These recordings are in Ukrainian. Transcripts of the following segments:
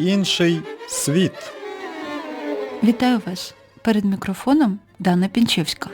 інший світ. Вітаю вас! Перед мікрофоном Дана Пінчевська.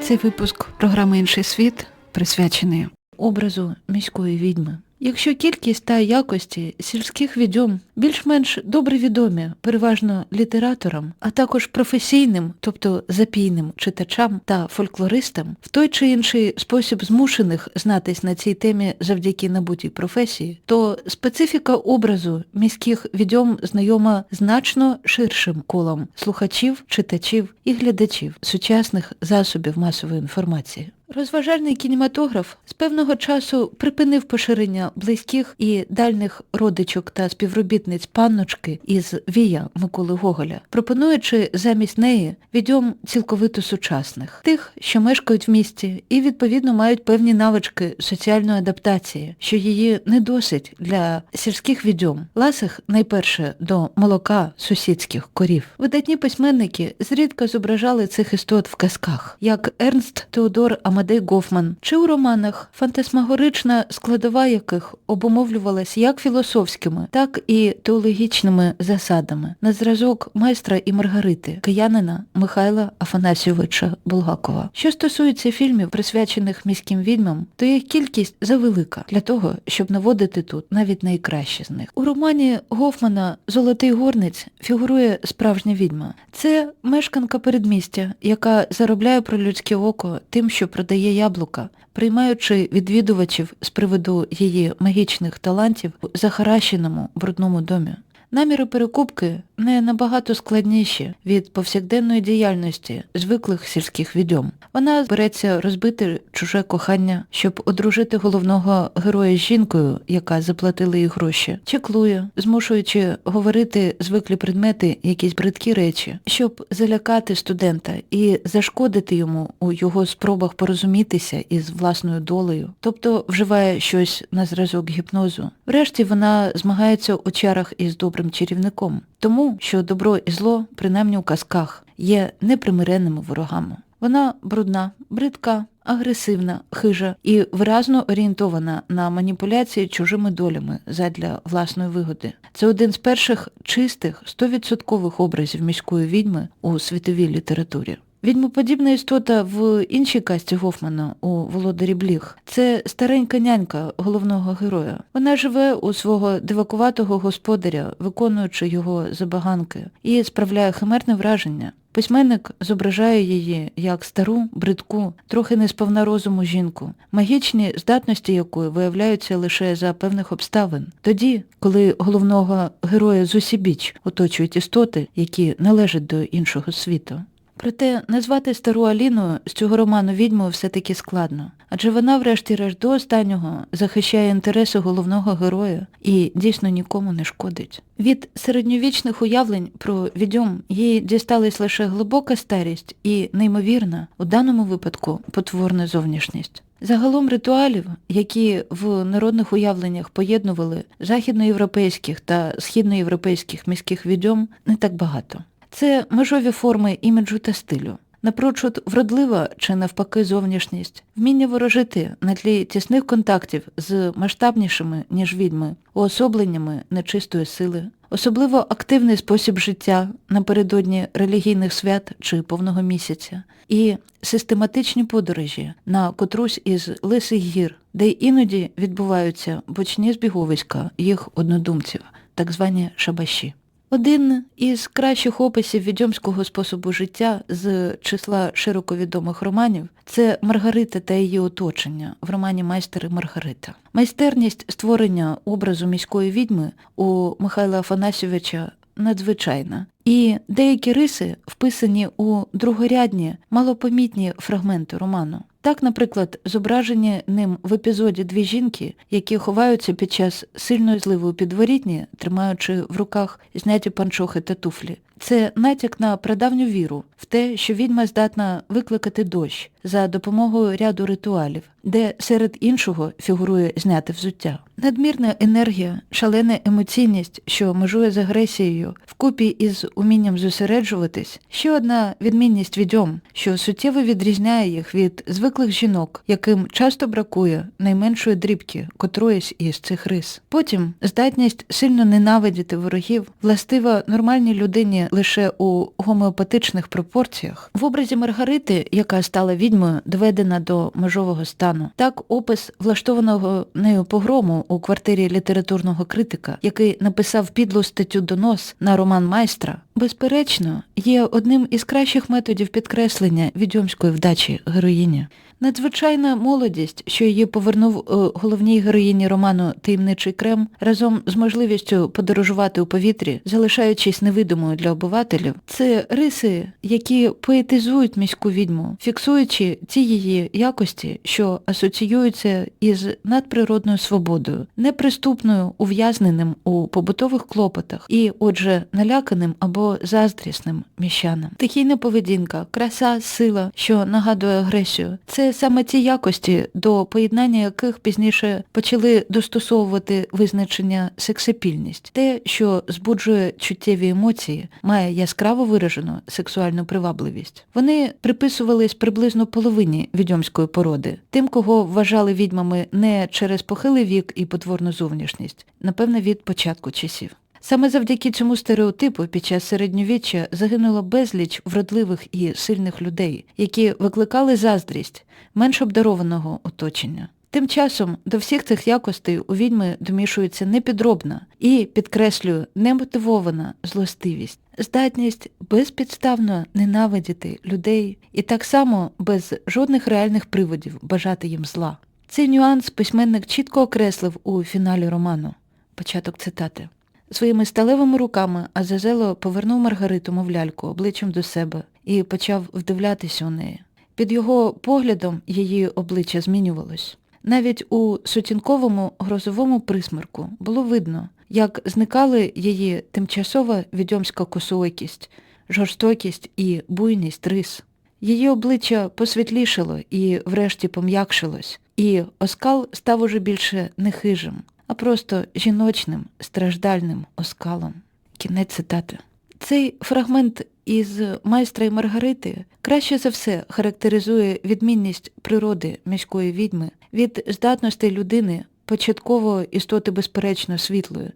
Цей випуск програми Інший світ присвячений образу міської відьми. Якщо кількість та якості сільських відьом більш-менш добре відомі, переважно літераторам, а також професійним, тобто запійним читачам та фольклористам, в той чи інший спосіб змушених знатись на цій темі завдяки набутій професії, то специфіка образу міських відьом знайома значно ширшим колом слухачів, читачів і глядачів сучасних засобів масової інформації. Розважальний кінематограф з певного часу припинив поширення близьких і дальних родичок та співробітниць панночки із Вія Миколи Гоголя, пропонуючи замість неї відьом цілковито сучасних, тих, що мешкають в місті і відповідно мають певні навички соціальної адаптації, що її не досить для сільських відьом, ласих найперше до молока сусідських корів. Видатні письменники зрідка зображали цих істот в казках, як Ернст Теодор Амадей Гофман, чи у романах, фантасмагорична складова яких обумовлювалась як філософськими, так і теологічними засадами, на зразок майстра і Маргарити, киянина Михайла Афанасійовича Булгакова. Що стосується фільмів, присвячених міським відьмам, то їх кількість завелика для того, щоб наводити тут навіть найкращі з них. У романі Гофмана Золотий горниць фігурує справжня відьма. Це мешканка передмістя, яка заробляє про людське око тим, що продає яблука, приймаючи відвідувачів з приводу її магічних талантів у захаращеному брудному домі. Наміри перекупки не набагато складніші від повсякденної діяльності звиклих сільських відьом. Вона береться розбити чуже кохання, щоб одружити головного героя з жінкою, яка заплатила їй гроші, чеклує, змушуючи говорити звиклі предмети, якісь бридкі речі, щоб залякати студента і зашкодити йому у його спробах порозумітися із власною долею, тобто вживає щось на зразок гіпнозу. Врешті вона змагається у чарах із добрим чарівником, тому що добро і зло, принаймні у казках, є непримиренними ворогами. Вона брудна, бридка, агресивна, хижа і виразно орієнтована на маніпуляції чужими долями задля власної вигоди. Це один з перших чистих, стовідсоткових образів міської відьми у світовій літературі. Відьмоподібна істота в іншій касті Гофмана у Володарі Бліг. Це старенька нянька головного героя. Вона живе у свого дивакуватого господаря, виконуючи його забаганки, і справляє химерне враження. Письменник зображає її як стару, бридку, трохи несповна розуму жінку, магічні здатності якої виявляються лише за певних обставин. Тоді, коли головного героя зусібіч оточують істоти, які належать до іншого світу. Проте назвати стару Аліну з цього роману відьмою все-таки складно, адже вона врешті-решт до останнього захищає інтереси головного героя і дійсно нікому не шкодить. Від середньовічних уявлень про відьом їй дісталась лише глибока старість і, неймовірна, у даному випадку потворна зовнішність. Загалом ритуалів, які в народних уявленнях поєднували західноєвропейських та східноєвропейських міських відьом, не так багато. Це межові форми іміджу та стилю. Напрочуд вродлива чи навпаки зовнішність, вміння ворожити на тлі тісних контактів з масштабнішими, ніж відьми, уособленнями нечистої сили, особливо активний спосіб життя напередодні релігійних свят чи повного місяця, і систематичні подорожі на котрусь із лисих гір, де іноді відбуваються бочні збіговиська їх однодумців, так звані шабаші. Один із кращих описів відьомського способу життя з числа широко відомих романів це Маргарита та її оточення в романі Майстер і Маргарита. Майстерність створення образу міської відьми у Михайла Афанасьовича надзвичайна. І деякі риси вписані у другорядні, малопомітні фрагменти роману. Так, наприклад, зображені ним в епізоді дві жінки, які ховаються під час сильної зливи у підворітні, тримаючи в руках зняті панчохи та туфлі, Це натяк на прадавню віру в те, що відьма здатна викликати дощ за допомогою ряду ритуалів, де серед іншого фігурує зняте взуття. Надмірна енергія, шалена емоційність, що межує з агресією, вкупі із умінням зосереджуватись, ще одна відмінність відьом, що суттєво відрізняє їх від звиклих жінок, яким часто бракує найменшої дрібки котроїсь із цих рис. Потім здатність сильно ненавидіти ворогів властива нормальній людині лише у гомеопатичних пропорціях. В образі Маргарити, яка стала відьмою, доведена до межового стану. Так опис влаштованого нею погрому у квартирі літературного критика, який написав підлу статтю донос на роман майстра, безперечно, є одним із кращих методів підкреслення відьомської вдачі героїні. Надзвичайна молодість, що її повернув е, головній героїні роману Таємничий Крем, разом з можливістю подорожувати у повітрі, залишаючись невидимою для обивателів, це риси, які поетизують міську відьму, фіксуючи ті її якості, що асоціюються із надприродною свободою, неприступною ув'язненим у побутових клопотах і, отже, наляканим або заздрісним міщанам. Тихійна поведінка, краса, сила, що нагадує агресію, це саме ті якості, до поєднання яких пізніше почали достосовувати визначення сексапільність, те, що збуджує чуттєві емоції, має яскраво виражену сексуальну привабливість. Вони приписувались приблизно половині відьомської породи, тим, кого вважали відьмами не через похилий вік і потворну зовнішність, напевне, від початку часів. Саме завдяки цьому стереотипу під час середньовіччя загинуло безліч вродливих і сильних людей, які викликали заздрість менш обдарованого оточення. Тим часом до всіх цих якостей у відьми домішується непідробна і, підкреслюю, немотивована злостивість, здатність безпідставно ненавидіти людей і так само без жодних реальних приводів бажати їм зла. Цей нюанс письменник чітко окреслив у фіналі роману. Початок цитати. Своїми сталевими руками Азазело повернув Маргариту мов ляльку обличчям до себе і почав вдивлятися у неї. Під його поглядом її обличчя змінювалось. Навіть у сутінковому грозовому присмерку було видно, як зникали її тимчасова відьомська косоокість, жорстокість і буйність рис. Її обличчя посвітлішало і врешті пом'якшилось, і оскал став уже більше не хижим, а просто жіночним, страждальним оскалом. Кінець цитати. Цей фрагмент із майстра і Маргарити краще за все характеризує відмінність природи міської відьми від здатностей людини, початково істоти безперечно світлої,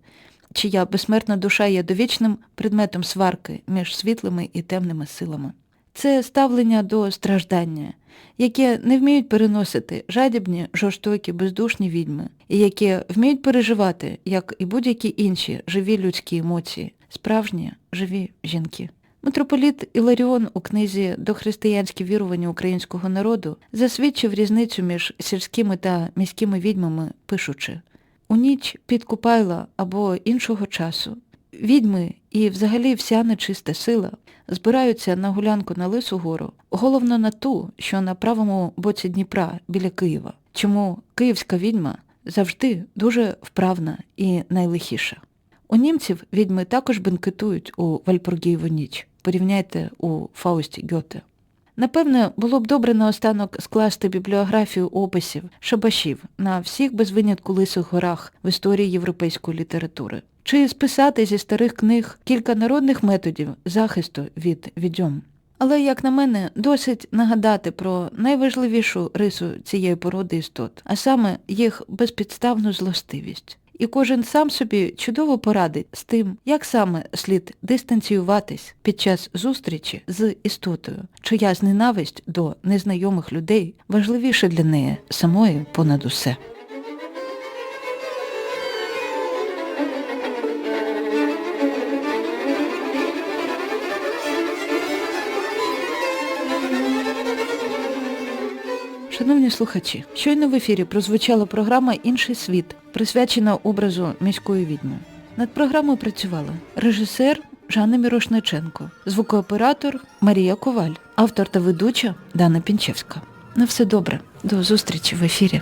чия безсмертна душа є довічним предметом сварки між світлими і темними силами. Це ставлення до страждання, яке не вміють переносити жадібні, жорстокі, бездушні відьми, і яке вміють переживати, як і будь-які інші живі людські емоції, справжні живі жінки. Митрополіт Іларіон у книзі Дохристиянські вірування українського народу засвідчив різницю між сільськими та міськими відьмами, пишучи у ніч під Купайла або іншого часу відьми і взагалі вся нечиста сила збираються на гулянку на Лису гору, головно на ту, що на правому боці Дніпра біля Києва, чому київська відьма завжди дуже вправна і найлихіша. У німців відьми також бенкетують у Вальпургієву ніч. Порівняйте у Фаусті Гьоте. Напевне, було б добре наостанок скласти бібліографію описів, шабашів на всіх без винятку лисих горах в історії європейської літератури. Чи списати зі старих книг кілька народних методів захисту від відьом. Але, як на мене, досить нагадати про найважливішу рису цієї породи істот, а саме їх безпідставну злостивість. І кожен сам собі чудово порадить з тим, як саме слід дистанціюватись під час зустрічі з істотою, чия ненависть до незнайомих людей важливіша для неї самої понад усе. Шановні слухачі, щойно в ефірі прозвучала програма Інший світ, присвячена образу міської відьми. Над програмою працювала режисер Жанна Мірошниченко, звукооператор Марія Коваль, автор та ведуча Дана Пінчевська. На все добре. До зустрічі в ефірі.